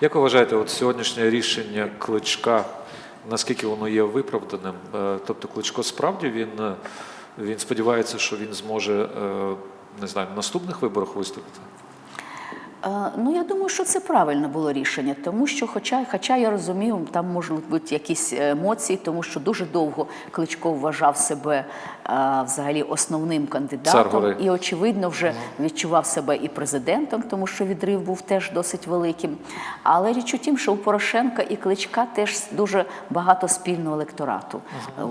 Як ви вважаєте, от сьогоднішнє рішення Кличка, наскільки воно є виправданим? Е, Тобто Кличко справді він, е, він сподівається, що він зможе е, не знаю, на наступних виборах виступити? Ну, я думаю, що це правильне було рішення, тому що, хоча, хоча я розумію, там можуть бути якісь емоції, тому що дуже довго Кличко вважав себе е, взагалі основним кандидатом, і очевидно вже відчував себе і президентом, тому що відрив був теж досить великим. Але річ у тім, що у Порошенка і Кличка теж дуже багато спільного електорату. Е,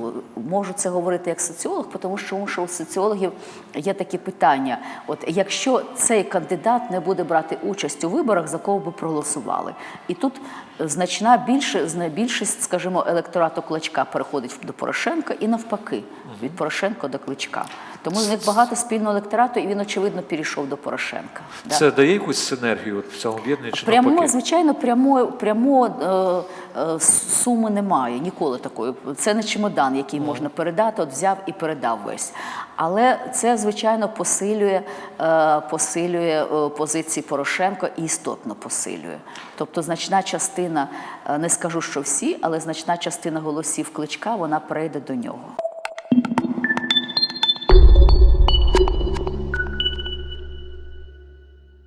Можу це говорити як соціолог, тому що, тому що у соціологів є такі питання: от якщо цей кандидат не буде брати участь у виборах, за кого би проголосували? І тут значна більше, зна- більшість, скажімо, електорату Кличка переходить до Порошенка і навпаки, від Порошенка до Кличка. Тому в них багато спільного електорату, і він очевидно перейшов до Порошенка. Да. Це дає якусь синергію от в цьому об'єднанні Прямо, навпаки? звичайно, прямо, прямо е, е, суми немає, ніколи такої. Це не чемодан, який можна передати, от взяв і передав весь. Але це, звичайно, посилює, е, посилює е, позиції Порошенко і істотно посилює. Тобто значна частина, е, не скажу, що всі, але значна частина голосів кличка вона прийде до нього.